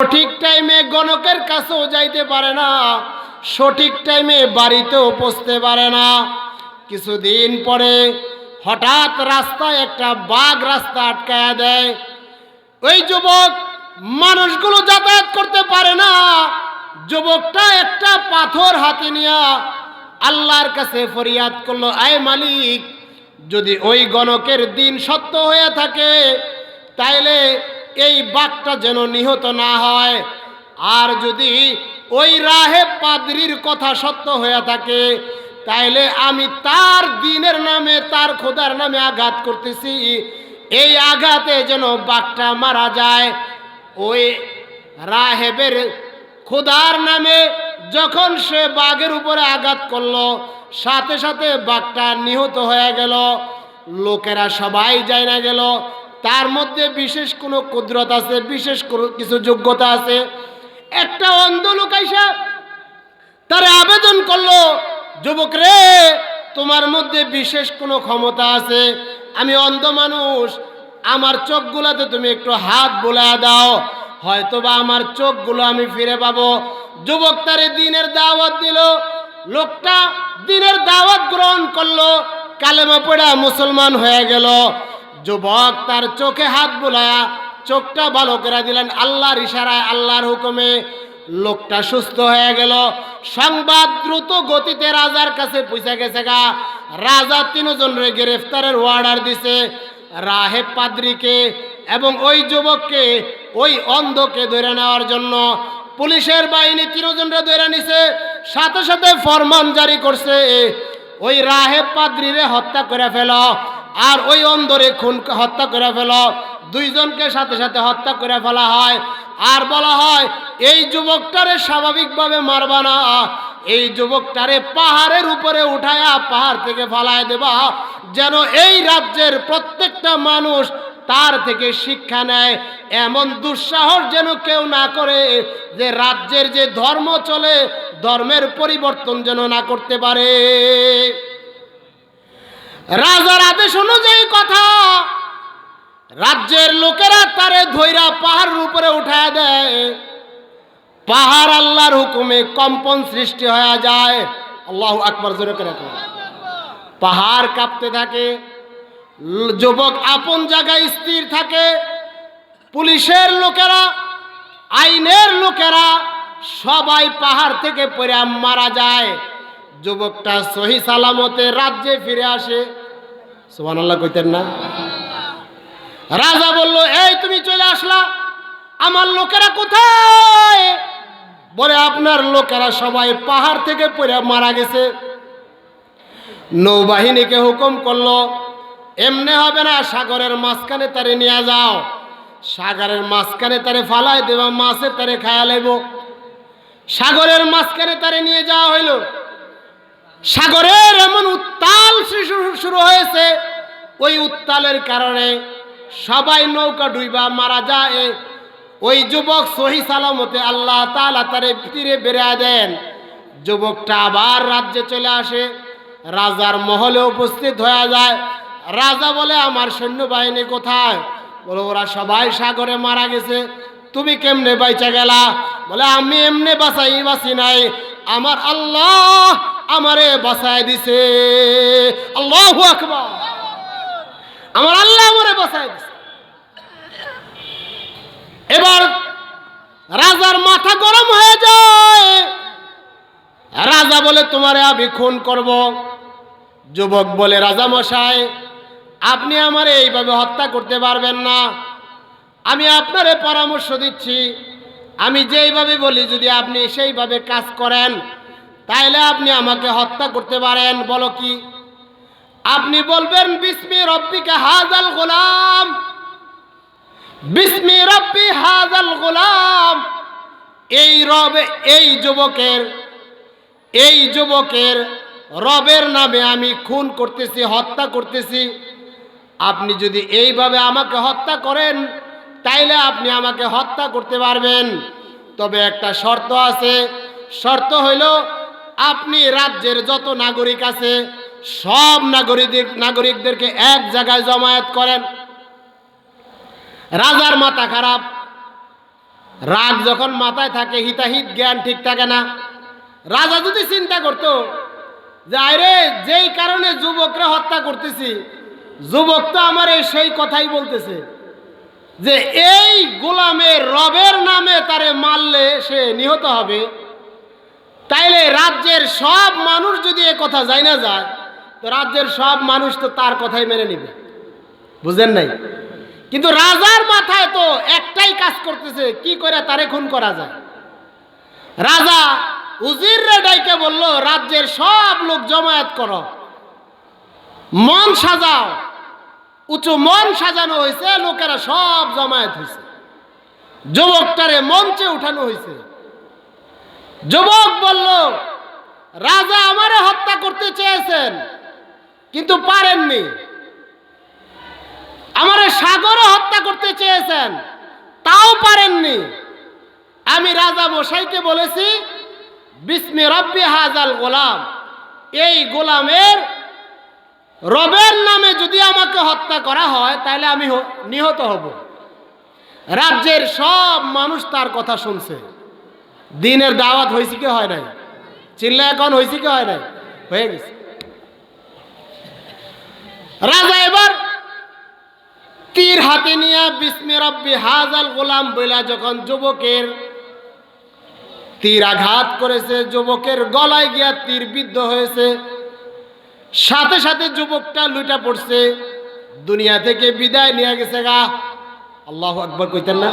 সঠিক টাইমে গণকের কাছেও যাইতে পারে না, সঠিক টাইমে বাড়িতেও পৌঁছতে পারে না। কিছুদিন পরে হঠাৎ রাস্তায় একটা বাঘ রাস্তা আটকায়া দেয়। ওই যুবক মানুষগুলো যাতায়াত করতে পারে না। যুবকটা একটা পাথর হাতে নিয়া আল্লাহর কাছে ফরিয়াদ করল, আয় মালিক, যদি ওই গণকের দিন সত্য হয়ে থাকে, তাইলে এই বাঘটা যেন নিহত না হয়। আর যদি ওই রাহে পাদ্রির কথা সত্য হয়ে থাকে, তাইলে আমি তার দিনের নামে, তার খোদার নামে আঘাত করতেছি। এই আঘাতে যেন বাঘটা মারা যায়। ওই রাহেবের খোদার নামে যখন সে বাঘের উপরে আঘাত করল, সাথে সাথে বাঘটা নিহত হয়ে গেল। লোকেরা সবাই যায় না গেল তার মধ্যে বিশেষ কোনো কুদরত আছে, বিশেষ কিছু যোগ্যতা আছে। একটা অন্ধ লোক আইসা তারা আবেদন করল, যুবক রে, তোমার মধ্যে বিশেষ কোনো ক্ষমতা আছে? আমি অন্ধ মানুষ, আমার চোখগুলাতে তুমি একটু হাত বোলা দাও। হয়তোবা আমার চোখগুলো আমি ফিরে পাবো। যুবক তারে দিনের দাওয়াত দিল, লোকটা দিনের দাওয়াত গ্রহণ করল, কালেমা পড়া মুসলমান হয়ে গেল। যুবক তার চোখে হাত বোলায়া চোখটা ভালো করে দিলেন। আল্লাহর ইশারায়, আল্লাহর হুকুমে লোকটা সুস্থ হয়ে গেল। সংবাদ দ্রুত গতিতে রাজার কাছে পৌঁছে গেছে গা। রাজা তিনজনের গ্রেফতারের অর্ডার দিছে। রাহেব পাদ্রিকে এবং ওই যুবককে ওই অন্ধকে ধরে নেওয়ার জন্য পুলিশের বাহিনী তিনজনরা ধরে নিছে। সাথে সাথে ফরমান জারি করছে। ওই রাহেব পাদ্রিরে হত্যা করে ফেল। আর ওই অন্দরে খুন হত্যা করে ফেল। দুইজনকে সাথে সাথে হত্যা করে ফেলা হয়। আর বলা হয়, এই যুবকটারে স্বাভাবিকভাবে মারবা না। এই যুবকটারে পাহাড়ের উপরে উঠায়া পাহাড় থেকে ফালায় দেবা। যেন এই রাজ্যের প্রত্যেকটা মানুষ তার থেকে শিক্ষা নেয়। এমন দুঃসাহস যেন কেউ না করে যে রাজ্যের যে ধর্ম চলে, ধর্মের পরিবর্তন যেন না করতে পারে। রাজার আদেশ অনুযায়ী কথা। রাজ্যের লোকেরা তারে ধৈরা পাহাড়ের উপরে উঠায় দেয়। পাহাড় আল্লাহর হুকুমে কম্পন সৃষ্টি হয়ে যায়। আল্লাহ আকবর, জোরে করে পাহাড় কাঁপতে থাকে, যুবক আপন জায়গায় স্থির থাকে। পুলিশের লোকেরা, আইনের লোকেরা সবাই পাহাড় থেকে পড়ে মারা যায়। যুবকটা সহি সালামতে রাজ্যে ফিরে আসে। কইতেন না। রাজা বলল, এই তুমি চলে আসলা, আমার লোকেরা কোথায়? বলে, আপনার লোকেরা সবাই পাহাড় থেকে পড়ে মারা গেছে। নৌবাহিনীকে হুকুম করল, এমনি হবে না, সাগরের মাঝখানে তারে নিয়ে যাও। সাগরের মাঝখানে তারে ফালাই দেবা মাছে তারে খায়া লাইব। সাগরের মাঝখানে তারে নিয়ে যাওয়া হইল। সাগরের এমন উত্তাল শুরু- হয়েছে। ওই উত্তালের কারণে সবাই নৌকা ডুইবা মারা যায়। ওই যুবক সহি সালামতে আল্লাহ তালা তারে তীরে বেড়ে দেন। যুবকটা আবার রাজ্যে চলে আসে। রাজার মহলে উপস্থিত হয়ে যায়। রাজা বলে, আমার সৈন্যবাহিনী কোথায়? বলে, ওরা সবাই সাগরে মারা গেছে। তুমি কেমনে বাইচা গেলা? বলে, আমি এমনি বাঁচাই, বাঁচি নাই। আমার আল্লাহ আমারে বাঁচায় দিছে। আল্লাহ আকবার। আমার আল্লাহ আমারে বাঁচায় দিছে। এবার রাজার মাথা গরম হয়ে যায়। রাজা বলে, তোমারে আমি খুন করব। যুবক বলে রাজা মশাই আপনি আমার এইভাবে হত্যা করতে পারবেন না। আমি আপনারে পরামর্শ দিচ্ছি। আমি যেইভাবে বলি, যদি আপনি সেইভাবে কাজ করেন, তাইলে আপনি আমাকে হত্যা করতে পারেন। বলো কি? আপনি বলবেন, বিস্মি রব্বিকে হাজাল গোলাম। বিস্মি রব্বি হাজাল গোলাম। এই রবে, এই যুবকের এই যুবকের রবের নামে আমি খুন করতেছি, হত্যা করতেছি। আপনি যদি এইভাবে আমাকে হত্যা করেন তাইলে আপনি আমাকে হত্যা করতে পারবেন। তবে একটা শর্ত আছে। শর্ত হইল, আপনি রাজ্যের যত নাগরিক আছে, সব নাগরিক নাগরিকদেরকে এক জায়গায় জমায়েত করেন। রাজার মাথা খারাপ। রাগ যখন মাথায় থাকে, হিতাহিত জ্ঞান ঠিক থাকে না। রাজা যদি চিন্তা করতো যে আরে যেই কারণে যুবকরা হত্যা করতেছি, যুবক তো আমার সেই কথাই বলতেছে। যে এই গোলামের রবের নামে তারে মারলে সে নিহত হবে। তাইলে রাজ্যের সব মানুষ যদি এ কথা যায় না যায়, তো রাজ্যের সব মানুষ তো তার কথাই মেনে নিবে। বুঝেন নাই? কিন্তু রাজার মাথায় তো একটাই কাজ করতেছে, কি করে তারে খুন করা যায়? রাজা উজির ডাইকে বলল, রাজ্যের সব লোক জমায়েত করো। মন সাজাও উঁচু মন সাজানো হয়েছে লোকেরা সব জমায়েত হয়েছে যুবকটারে মঞ্চে উঠানো হয়েছে যুবক বলল, রাজা আমারে হত্যা করতে চেয়েছেন, কিন্তু পারেননি। আমারে সাগরে হত্যা করতে চেয়েছেন, তাও পারেননি। আমি রাজা মশাইকে বলেছি, বিস্মি রব্বি হাজাল গোলাম, এই গোলামের রবের নামে যদি আমাকে হত্যা করা হয়, তাহলে আমি নিহত হব। রাজ্যের সব মানুষ তার কথা শুনছে। দিনের দাওয়াত হয়েছে কি হয় নাই? চিল্লা এখন হয়েছে কি হয় নাই? হয়ে গেছে। রাজা এবার তীর হাতে নিয়ে বিস্মি রব্বি হাজাল গোলাম বইলা যখন যুবকের তীর আঘাত করেছে, যুবকের গলায় গিয়া তীর বিদ্ধ হয়েছে সাথে সাথে যুবকটা লুটা পড়ছে। দুনিয়া থেকে বিদায় নিয়ে গেছে গা। আল্লাহ আকবর কইতেন না?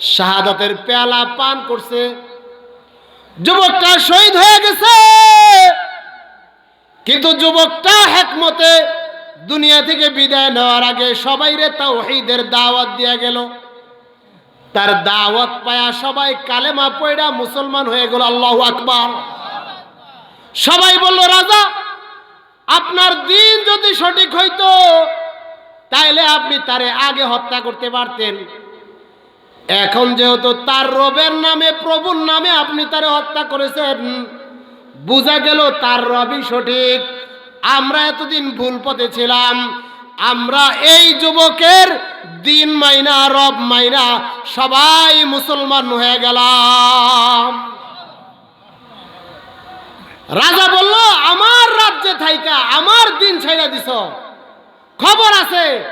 শাহাদাতের পেয়ালা পান করছে। যুবকটা শহীদ হয়ে গেছে। কিন্তু যুবকটা হেকমতে দুনিয়া থেকে বিদায় নেওয়ার আগে সবাইরে তাওহীদের দাওয়াত দিয়া গেল। তার দাওয়াত পায়া সবাই কালেমা পয়ড়া মুসলমান হয়ে গেল। আল্লাহ আকবার। সবাই বলল, রাজা আপনার দিন যদি সঠিক হইতো, তাইলে আপনি তারে আগে হত্যা করতে পারতেন। এখন যেহেতু তার রবের নামে, প্রভুর নামে আপনি তারে হত্যা করেছেন, বোঝা গেল তার রবই সঠিক। আমরা এতদিন ভুল পথে ছিলাম, আমরা এই যুবকের দিন মাইনা, রব মাইনা, সবাই মুসলমান হয়ে গেলাম। রাজা বলল, আমার রাজ্যে থাইকা, আমার দিন ছাইরা দিছ। খবর আছে,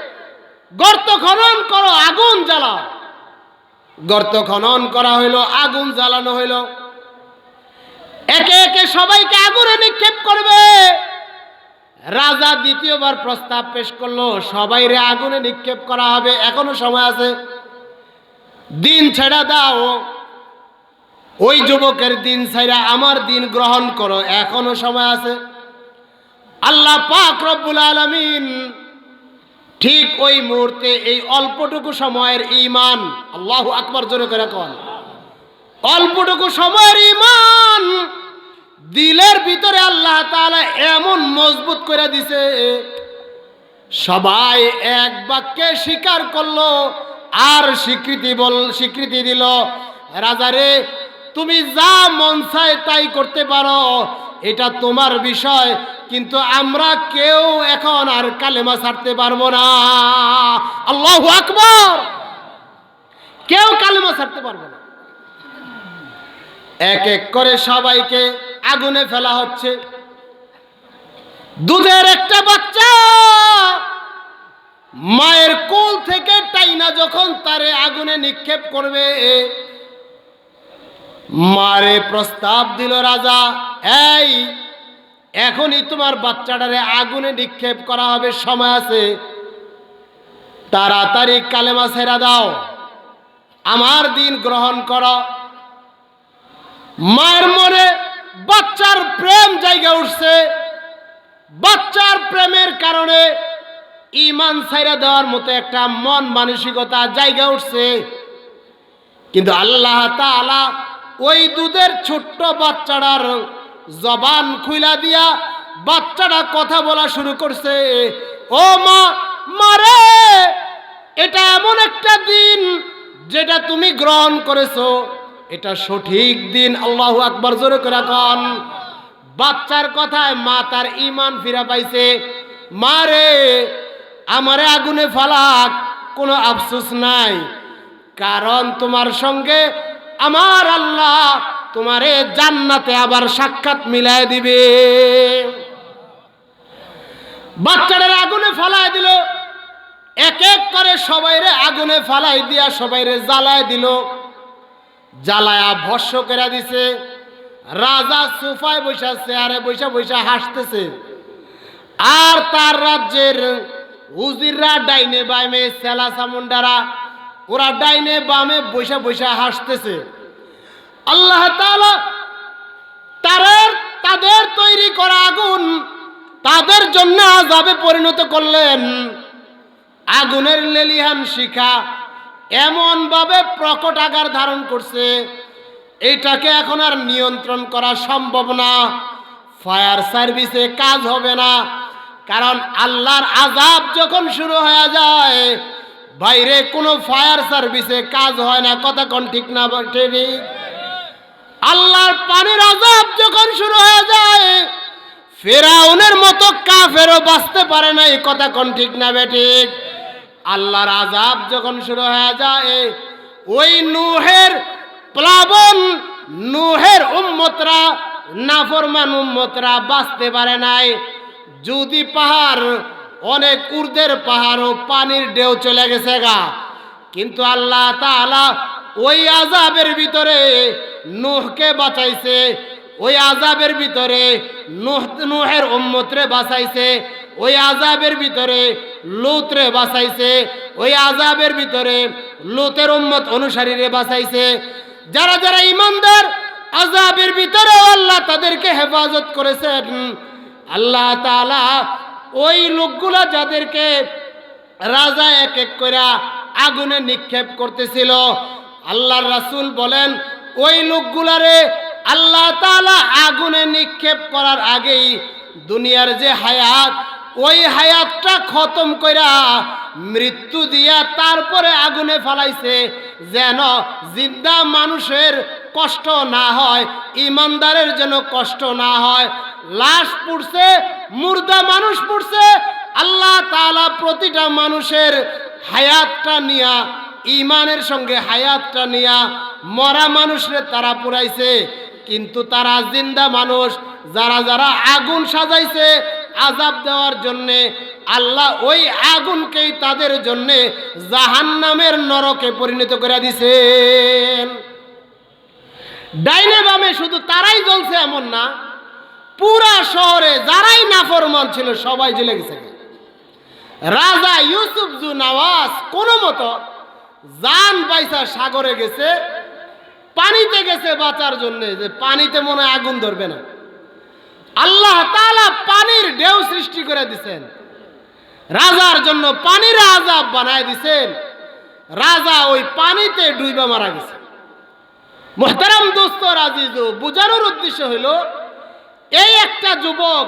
গর্ত খনন করো, আগুন জ্বালাও। গর্ত খনন করা হইল, আগুন জ্বালানো হইল। একে একে সবাইকে আগুনে নিক্ষেপ করবে। রাজা দ্বিতীয়বার প্রস্তাব পেশ করল সবাই রে আগুনে নিক্ষেপ করা হবে, এখনও সময় আছে। দিন ছেড়া দাও। ওই যুবকের দিন ছাইরা আমার দিন গ্রহণ করো, এখনও সময় আছে। আল্লাহ পাক রব্বুল আলামিন ঠিক ওই মুহূর্তে এই অল্পটুকু সময়ের ইমান আল্লাহ আকবর জোরে করে কন, অল্পটুকু সময়ের ইমান দিলের ভিতরে আল্লাহ তাআলা এমন মজবুত করে দিছে, সবাই এক বাক্যে স্বীকার করল, আর স্বীকৃতি বল, স্বীকৃতি দিল, রাজারে তুমি যা মন চায় তাই করতে পারো। এটা তোমার বিষয়, কিন্তু আমরা কেউ এখন আর কালেমা ছাড়তে পারব না। আল্লাহ আকবর! কেউ কালেমা ছাড়তে পারব না। এক এক করে সবাইকে আগুনে ফেলা হচ্ছে। দুধের একটা বাচ্চা মায়ের কোল থেকে টাইনা যখন তারে আগুনে নিক্ষেপ করবে মারে প্রস্তাব দিল রাজা, এই, এখনই তোমার বাচ্চাটারে আগুনে নিক্ষেপ করা হবে, সময় আছে। তাড়াতাড়ি কালেমা ছেড়া দাও। আমার দিন গ্রহণ কর। মায়ের মনে বাচ্চার প্রেম জায়গা উঠছে। বাচ্চার প্রেমের কারণে ইমান ছাইরা দেওয়ার মতো একটা মন মানসিকতা জায়গা উঠছে। কিন্তু আল্লাহ তাআলা ওই দুধের ছোট্ট বাচ্চাটার জবান খুইলা দিয়া বাচ্চাটা কথা বলা শুরু করছে, ও মা, মারে, এটা এমন একটা দিন যেটা তুমি গ্রহণ করেছ। এটা সঠিক দিন, আল্লাহ আকবর, জোরে করে কন। বাচ্চার কথায় মা তার ইমান ফিরা পাইছে। মারে, আমারে আগুনে ফালাক, কোনো আফসোস নাই, কারণ তোমার সঙ্গে আমার আল্লাহ তোমারে জান্নাতে আবার সাক্ষাৎ মিলাই দিবে। বাচ্চাদের আগুনে ফালাই দিল। এক এক করে সবাইরে আগুনে ফালাই দিয়া সবাইরে জ্বালায় দিল। জ্বালায়া ভস্য করে দিছে। রাজা সোফায় বৈশা চেয়ারে বৈশা বৈশা হাসতেছে। আর তার রাজ্যের উজিররা ডাইনে বামে সেলা সামুন্ডারা ওরা ডাইনে বামে বৈশা বৈশা হাসতেছে। আল্লাহ তাআলা তাদের তৈরি করা আগুন তাদের জন্য আজাবে পরিণত করলেন। আগুনের লেলিহান শিখা এমন ভাবে প্রকট আকার ধারণ করছে, এটাকে এখন আর নিয়ন্ত্রণ করা সম্ভব না। ফায়ার সার্ভিসে কাজ হবে না, কারণ আল্লাহর আজাব যখন শুরু হয়ে যায় বাইরে কোনো ফায়ার সার্ভিসে কাজ হয় না, কথা কোন ঠিক না ঠিক? আল্লাহর পানির আজাব যখন শুরু হয়ে যায়, ফেরাউনের মতো কাফেরও বাঁচতে পারে না এই কথা কোন ঠিক না বেঠিক আল্লাহর আজাব যখন শুরু হয়ে যায়, ওই নুহের প্লাবন, নুহের উম্মতরা, নাফরমান উম্মতরা বাঁচতে পারে নাই। যদি পাহাড় অনেক উর্দের পাহাড় ও পানির ঢেউ চলে গেছে গা। কিন্তু আল্লাহ তাআলা ওই আজাবের ভিতরে নুহকে বাঁচাইছে, ওই আজাবের ভিতরে নুহ, নুহের উম্মতরে বাঁচাইছে, ওই আজাবের ভিতরে লুতরে বাঁচাইছে, ওই আজাবের ভিতরে লুতের উম্মত অনুসারীরে বাঁচাইছে। যারা যারা ইমানদার আজাবের ভিতরে আল্লাহ তাদেরকে হেফাজত করেছেন। আল্লাহ তাআলা ওই লোকগুলা যাদেরকে রাজা এক এক করে আগুনে নিক্ষেপ করতেছিল, আল্লাহর রাসুল বলেন, ওই লোকগুলারে আল্লাহ তালা আগুনে নিক্ষেপ করার আগেই দুনিয়ার যে হায়াত, ওই হায়াতটা খতম কইরা মৃত্যু দিয়া তারপরে আগুনে ফালাইছে, যেন জিন্দা মানুষের কষ্ট না হয়, ইমানদারের যেন কষ্ট না হয়, লাশ পুড়ছে, মুর্দা মানুষ পুড়ছে, আল্লাহ তাআলা প্রতিটা মানুষের হায়াতটা নিয়া ইমানের সঙ্গে হায়াতটা নিয়া, মরা মানুষরে তারা পুরাইছে। কিন্তু তারা জিন্দা মানুষ, যারা যারা আগুন সাজাইছে আজাব দেওয়ার জন্যে, আল্লাহ ওই আগুনকেই তাদের জন্যে জাহান্নামের নরকে পরিণত করে দিছেন। ডাইনে বামে শুধু তারাই জ্বলছে এমন না, পুরা শহরে যারাই নাফরমান ছিল সবাই জ্বলে গেছে। রাজা ইউসুফ জু নওয়াজ কোনো মতো জান পাইসা সাগরে গেছে, পানিতে গেছে বাঁচার জন্য, যে পানিতে মনে আগুন ধরবে না। আল্লাহ তাআলা পানির ঢেউ সৃষ্টি করে দিছেন। রাজার জন্য পানির আজাব বানায় দিছেন। রাজা ওই পানিতে ডুইবা মারা গেছে। মোহতারাম দোস্ত রাজিজ বুঝানোর উদ্দেশ্য হলো এই একটা যুবক,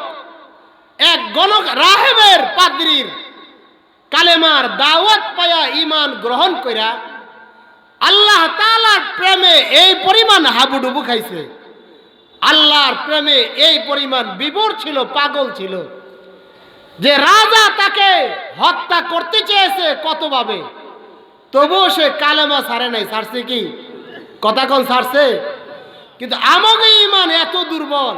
এক গণক রাহেবের পাদ্রির কালেমার দাওয়াত পায়া ইমান গ্রহণ কইরা আল্লাহ তাআলার প্রেমে এই পরিমাণ হাবুডুবু খাইছে। আল্লাহর প্রেমে এই পরিমাণ বিভোর ছিল, পাগল ছিল। যে রাজা তাকে হত্যা করতে চেয়েছে কতভাবে, তবুও সে কালেমা ছাড়ে নাই ছাড়ছে কি? কথা কোন ছাড়ছে কিন্তু আমাকে ইমান এত দুর্বল।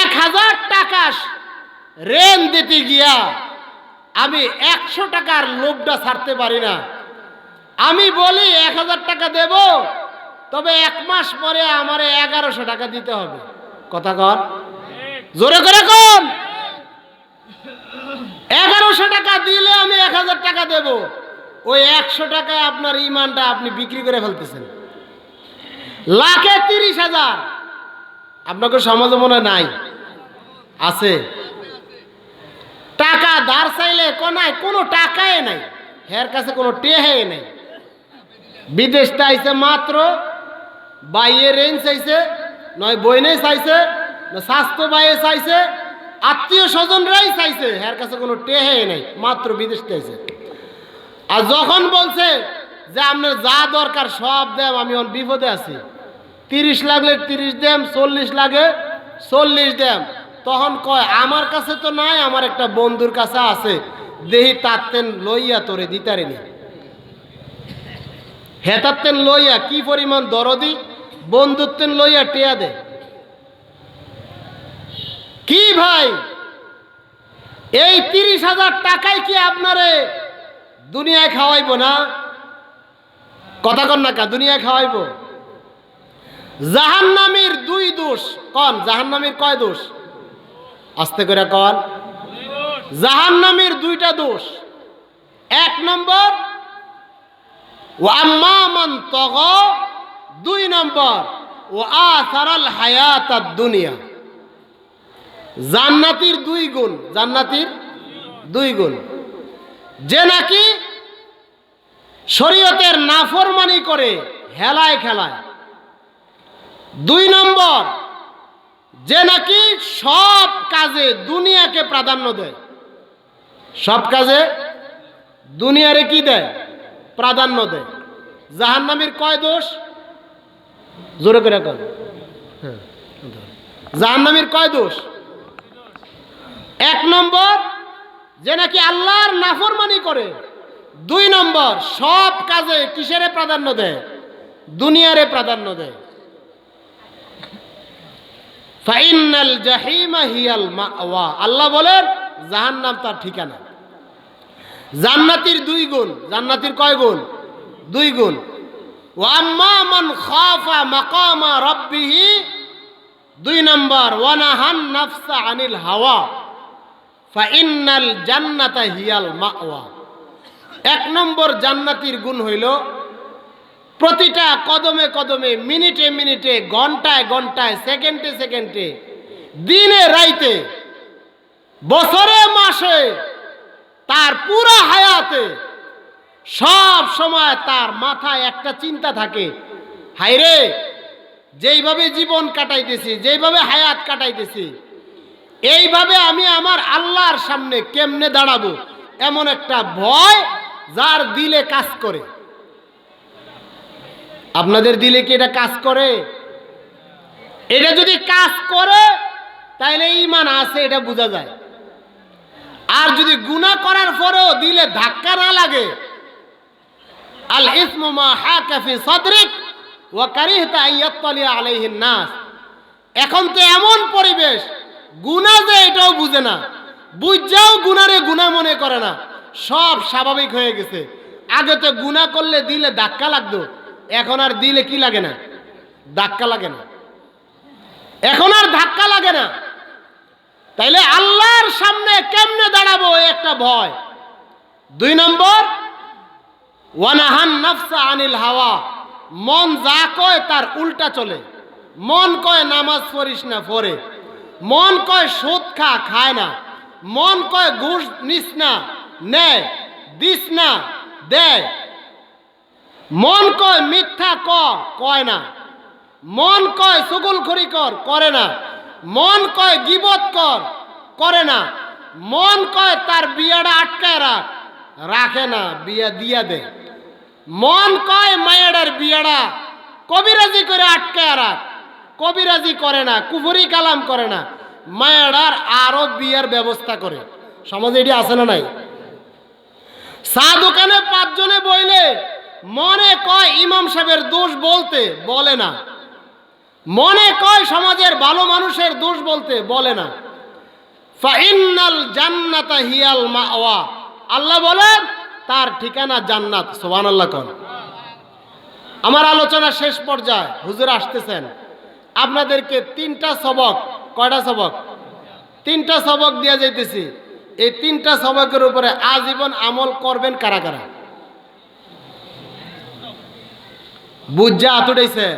এক হাজার টাকা রেন দিতে গিয়া আমি একশো টাকার লোভটা ছাড়তে পারি না। আমি বলি এক হাজার টাকা দেব, তবে এক মাস পরে আমার এগারোশো টাকা দিতে হবে। কথা কর জোরে করে কন। এগারোশো টাকা দিলে আমি এক হাজার টাকা দেব। ওই একশো টাকায় আপনার ইমানটা আপনি বিক্রি করে ফেলতেছেন। লাখে তিরিশ হাজার। আপনাকে সমাজে মনে নাই? আছে। টাকা ধার চাইলে কোনায় কোনো টাকাই নাই। হের কাছে কোনো টেহে নেই। বিদেশ চাইছে মাত্র, বাইয়ে রেঞ্জ চাইছে, নয় বইনে চাইছে স্বাস্থ্য বাইয়ে চাইছে, আত্মীয় স্বজনরাই চাইছে, হের কাছে কোনো টেহে নেই, মাত্র বিদেশ চাইছে আর যখন বলছে যে আপনার যা দরকার সব দেম আমি অন বিপদে আছি। তিরিশ লাগলে তিরিশ দেম, চল্লিশ লাগে চল্লিশ দেম। তখন কয়, আমার কাছে তো নাই, আমার একটা বন্ধুর কাছে আছে। দেহি তাতেন লইয়া তোরে দিতারিনি। হেতাত্তেন লইয়া কি পরিমাণ দরদি বন্ধুত্বেন লইয়া টেয়া দে। কি ভাই? এই তিরিশ হাজার টাকায় কি আপনারে দুনিয়ায় খাওয়াইব না? কথা কন না কা, দুনিয়ায় খাওয়াইব। জাহান্নামীর দুই দোষ, কন, জাহান্নামীর কয় দোষ? আস্তে করে কন। জাহান্নামীর দুইটা দোষ। এক নম্বর ও আম্মামান তগ, দুই নম্বর ও আসারাল হায়াত দুনিয়া। জান্নাতির দুই গুণ, জান্নাতির দুই গুণ। যে নাকি শরীয়তের নাফরমানি করে, হেলায় খেলায়। দুই নম্বর, যে নাকি সব কাজে দুনিয়াকে প্রাধান্য দেয়। সব কাজে দুনিয়ারে কি দেয়? প্রাধান্য দেয়। জাহান্নামীর কয় দোষ? জোরে করে কর হ্যাঁ জাহান্নামীর কয় দোষ? এক নম্বর যে নাকি আল্লাহর নাফরমানি করে। দুই নম্বর, সব কাজে কিসেরে প্রাধান্য দেয়? দুনিয়ারে প্রাধান্য দেয়। ফাইনাল জাহিমা হিয়াল মাওয়া। আল্লাহ বলেন, জাহান্নাম তার ঠিকানা। জান্নাতির দুই গুণ। জান্নাতির কয় গুণ? দুই গুণ। ওয়াম্মা মান খাফা মাকামা রাব্বিহি। দুই নম্বর ওয়ানাহান নাফসা আনিল হাওয়া। ফাইনাল জান্নাতা হিয়াল মাওয়া। এক নম্বর জান্নাতির গুণ হইল প্রতিটা কদমে কদমে, মিনিটে মিনিটে, ঘন্টায় ঘন্টায়, সেকেন্ডে সেকেন্ডে, দিনে রাইতে, বছরে মাসে, তার পুরা হায়াতে, সব সময় তার মাথায় একটা চিন্তা থাকে। হাইরে যেইভাবে জীবন কাটাইতেছি, যেইভাবে হায়াত কাটাইতেছি এইভাবে আমি আমার আল্লাহর সামনে কেমনে দাঁড়াবো? এমন একটা ভয় যার দিলে কাজ করে। আপনাদের দিলে কি এটা কাজ করে? এটা যদি কাজ করে তাহলে ইমান আছে, এটা বোঝা যায়। আর যদি গুণা করার পরেও দিলে ধাক্কা না লাগে, আল ইসমু কারিহতা আলাইহিন নাস। এখন তো এমন পরিবেশ গুণা যে এটাও বুঝে না। বুঝাও গুনারে গুণা মনে করে না। সব স্বাভাবিক হয়ে গেছে। আগে তো গুণা করলে দিলে ধাক্কা লাগতো। এখন আর দিলে কি লাগে না? ধাক্কা লাগে না। এখন আর ধাক্কা লাগে না। তাইলে আল্লাহর সামনে কেমনে দাঁড়াবো একটা ভয়। দুই নম্বর, ওয়ানাহান নাফসা আনিল হাওয়া। মন যা কয় তার উল্টা চলে। মন কয় নামাজ পড়িস না পড়ে। মন কয় সুদ খা, খায় না। মন কয় ঘুষ নিস না নেয় দিস না দেয় মন কয় মিথ্যা ক, কয় না। মন কয় সুগুল খড়ি কর, করে না। মন কয় গিবত কর, করে না। মন কয় তার বিয়াটা আটকায় রাখ, রাখে না, বিয়া দিয়া দে। মন কয় মায়ের বিয়াটা কবিরাজি করে আটকায় রাখ কবিরাজি করে না, কুফরি কালাম করে না মায়েরার আরও বিয়ার ব্যবস্থা করে। সমাজে এটি আছে না নাই? চা দোকানে পাঁচজনে বইলে মনে কয় ইমাম সাহেবের দোষ বলতে বলে না। মনে কয় সমাজের ভালো মানুষের দোষ বলতে বলে না। ফাইনাল জান্নাতা হিয়াল আল্লাহ বলেন, তার ঠিকানা জান্নাত সোহান আল্লাহ কন। আমার আলোচনা শেষ পর্যায়ে, হুজুর আসতেছেন। আপনাদেরকে তিনটা সবক, কয়টা সবক? তিনটা সবক দিয়া যাইতেছি। এই তিনটা সবকের উপরে আজীবন আমল করবেন কারা কারা? বুঝা আতুড়াইছেন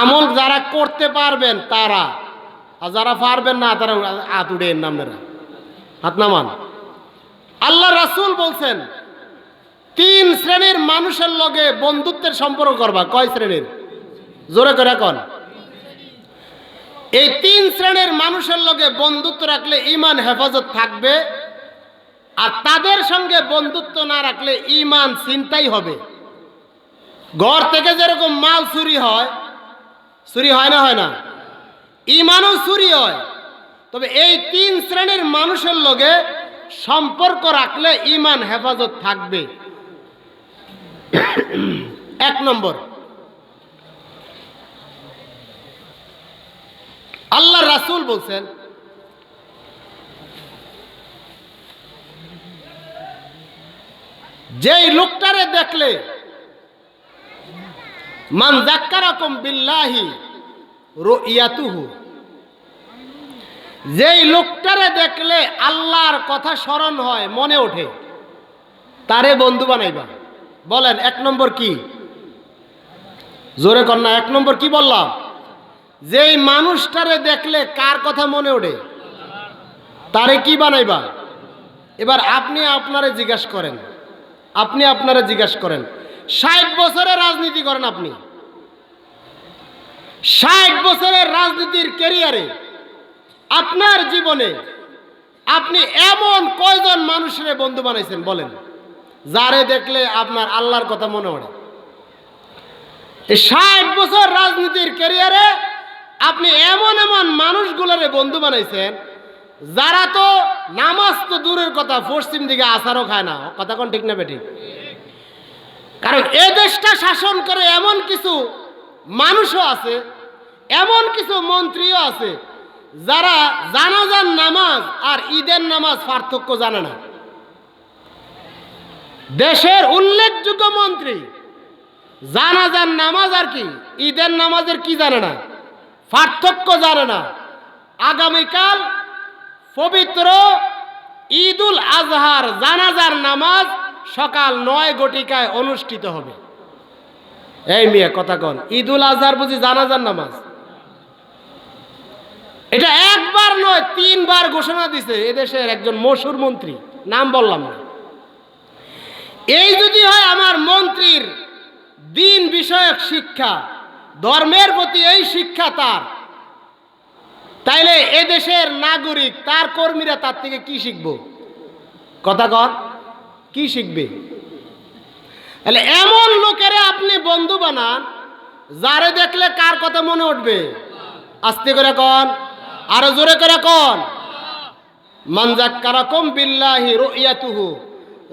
আমল যারা করতে পারবেন তারা, আর যারা পারবেন না তারা আতুড়েন নামেরা হাত নামান। আল্লাহ রাসুল বলছেন, তিন শ্রেণির মানুষের লগে বন্ধুত্বের সম্পর্ক করবা। কয় শ্রেণির? জোরে করে কন। এই তিন শ্রেণির মানুষের লগে বন্ধুত্ব রাখলে ইমান হেফাজত থাকবে, আর তাদের সঙ্গে বন্ধুত্ব না রাখলে ইমান চিন্তাই হবে। ঘর থেকে যেরকম মাল চুরি হয় চুরি হয় না হয় না? ইমানও চুরি হয়। তবে এই তিন শ্রেণির মানুষের লগে সম্পর্ক রাখলে ইমান হেফাজত থাকবে। এক নম্বর। আল্লাহ রাসূল বলছেন, যেই লোকটারে দেখলে, মান জাক্কারাকুম বিল্লাহি যেই লোকটারে দেখলে আল্লাহর কথা স্মরণ হয়, মনে ওঠে, তারে বন্ধু বানাইবা। বলেন, এক নম্বর কি? জোরে কন্যা এক নম্বর কি বললাম? যেই মানুষটারে দেখলে কার কথা মনে ওঠে? তারে কি বানাইবা? এবার আপনি আপনারে জিজ্ঞাসা করেন। আপনি আপনারা জিজ্ঞাসা করেন, ষাট বছরের রাজনীতি করেন আপনি? ষাট বছরের রাজনীতির ক্যারিয়ারে আপনার জীবনে আপনি এমন কয়জন মানুষের বন্ধু বানাইছেন বলেন, যারে দেখলে আপনার আল্লাহর কথা মনে পড়ে ষাট বছর রাজনীতির ক্যারিয়ারে আপনি এমন এমন মানুষগুলোরে বন্ধু বানাইছেন, যারা তো নামাজ তো দূরের কথা, পশ্চিম দিকে আসারও খায় না। কথা কোন ঠিক না বেঠিক? কারণ এ দেশটা শাসন করে এমন কিছু মানুষও আছে, এমন কিছু মন্ত্রীও আছে, যারা জানাজান নামাজ আর ঈদের নামাজ পার্থক্য জানে না। দেশের উল্লেখযোগ্য মন্ত্রী জানাজান নামাজ আর কি, ঈদের নামাজের কি জানে না? পার্থক্য জানে না। আগামীকাল পবিত্র ঈদুল আজহার জানাজার নামাজ সকাল নয় গটিকায় অনুষ্ঠিত হবে। এই মিয়া, কথা কন, ঈদুল আজহার বুঝি জানাজার নামাজ? এটা একবার নয়, তিনবার ঘোষণা দিছে এদেশের একজন মশুর মন্ত্রী, নাম বললাম না। এই যদি হয় আমার মন্ত্রীর দিন বিষয়ক শিক্ষা ধর্মের প্রতি এই শিক্ষা তার। তাইলে এদেশের নাগরিক, তার কর্মীরা তার থেকে কি শিখব? কথা কর, কি শিখবে? তাহলে এমন লোকেরে আপনি বন্ধু বানান, যারে দেখলে কার কথা মনে উঠবে? আস্তে করে কন, আরও জোরে করে কন। মানজাক্কারাকুম বিল্লাহি রুইয়াতুহু,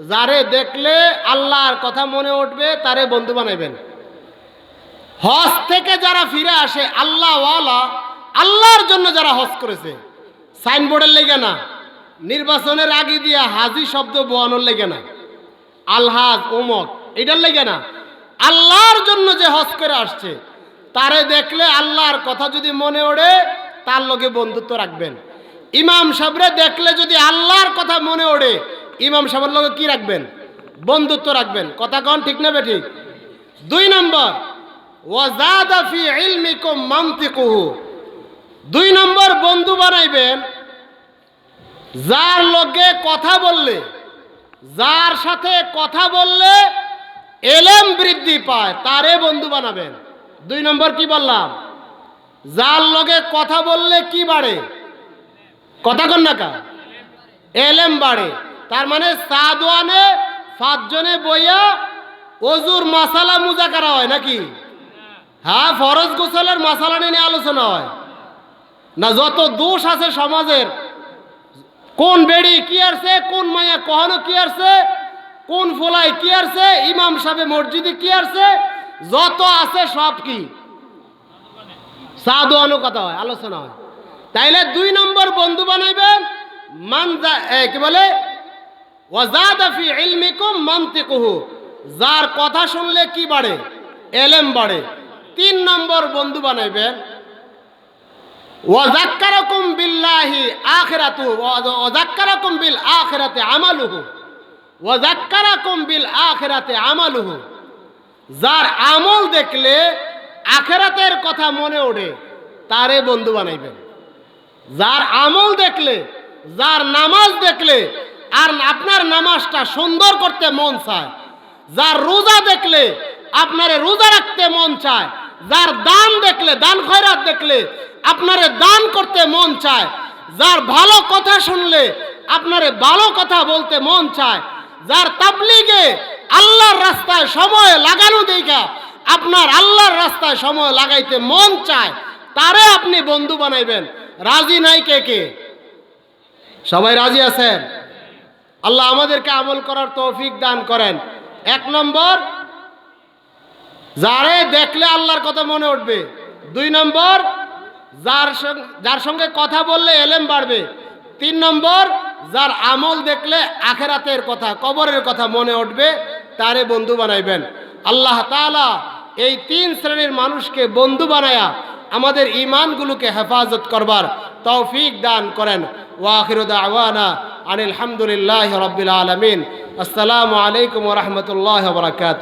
যারে দেখলে আল্লাহর কথা মনে উঠবে, তারে বন্ধু বানাইবেন। হজ থেকে যারা ফিরে আসে, আল্লাহওয়ালা, আল্লাহর জন্য যারা হজ করেছে, সাইনবোর্ডের লেগে না, নির্বাচনের আগে দিয়ে হাজি শব্দ বোয়ানোর লেগে না, আলহাজ ওমক এটার লেগে না, আল্লাহর জন্য যে হজ করে আসছে, তারে দেখলে আল্লাহর কথা যদি মনে ওড়ে, তার লগে বন্ধুত্ব রাখবেন। ইমাম সাহেবরে দেখলে যদি আল্লাহর কথা মনে ওড়ে, ইমাম সাহেবের লগে কি রাখবেন? বন্ধুত্ব রাখবেন। কথা কন ঠিক না ঠিক? দুই নম্বর ওয়াজাদা ফি ইলমিকুম মানতিকুহু। দুই নম্বর বন্ধু বানাইবেন, যার লগে কথা বললে, যার সাথে কথা বললে এলেম বৃদ্ধি পায়, তারে বন্ধু বানাবেন। দুই নম্বর কি বললাম? যার লগে কথা বললে কি বাড়ে? কথা কন না কা এলেম বাড়ে। তার মানে সাদওয়ানে পাঁচজনে বইয়া অজুর মশালা মুজা করা হয় নাকি? হ্যাঁ ফরজ গোসলের মশালা নিয়ে আলোচনা হয়। না, যত দোষ আছে সমাজের, কোন বেড়ি কি আসছে কোন মায়া কখনো কি আসছে কোন ফোলাই কি আসছে ইমাম সাহেব মসজিদে কি আসছে যত আছে সব কি? সাধু অনু কথা হয়, আলোচনা হয়। তাইলে দুই নম্বর বন্ধু বানাইবেন, মান কি বলে? ওয়াজাদা ফি ইলমিকুম মানতিকুহু। যার কথা শুনলে কি বাড়ে? এলেম বাড়ে। তিন নম্বর বন্ধু বানাইবেন ওয়াজাক্কারাকুম বিল্লাহি আখিরাতুহু ওয়াজাক্কারাকুম বিল আখিরাতি আমালুহু। ওয়াজাক্কারাকুম বিল আখিরাতি আমালুহু। যার আমল দেখলে আখেরাতের কথা মনে ওঠে, তারে বন্ধু বানাইবেন। যার আমল দেখলে, যার নামাজ দেখলে, আর আপনার নামাজটা সুন্দর করতে মন চায়। যার রোজা দেখলে, আপনারে রোজা রাখতে মন চায়। যার দান দেখলে, দান খয়রাত দেখলে, আপনারে দান করতে মন চায়। যার ভালো কথা শুনলে, আপনারে ভালো কথা বলতে মন চায়। যার তাবলিগে আল্লাহর রাস্তায় সময় লাগানো দেখা, আপনার আল্লাহর রাস্তায় সময় লাগাইতে মন চায়, তারে আপনি বন্ধু বানাইবেন। রাজি নাই কে কে? সবাই রাজি আছেন? আল্লাহ আমাদেরকে আমল করার তৌফিক দান করেন। এক নম্বর যারে দেখলে আল্লাহর কথা মনে উঠবে। দুই নম্বর, যার সঙ্গে যার সঙ্গে কথা বললে এলেম বাড়বে। তিন নম্বর, যার আমল দেখলে আখেরাতের কথা, কবরের কথা মনে উঠবে, তারে বন্ধু বানাইবেন। আল্লাহ তাআলা এই তিন শ্রেণির মানুষকে বন্ধু বানায়া আমাদের ইমানগুলোকে হেফাজত করবার তৌফিক দান করেন। ওয়াখির দাওয়ানা আনিল রব্বিল আলমিন। আসসালামু আলাইকুম রহমতুল্লাহ বরকাত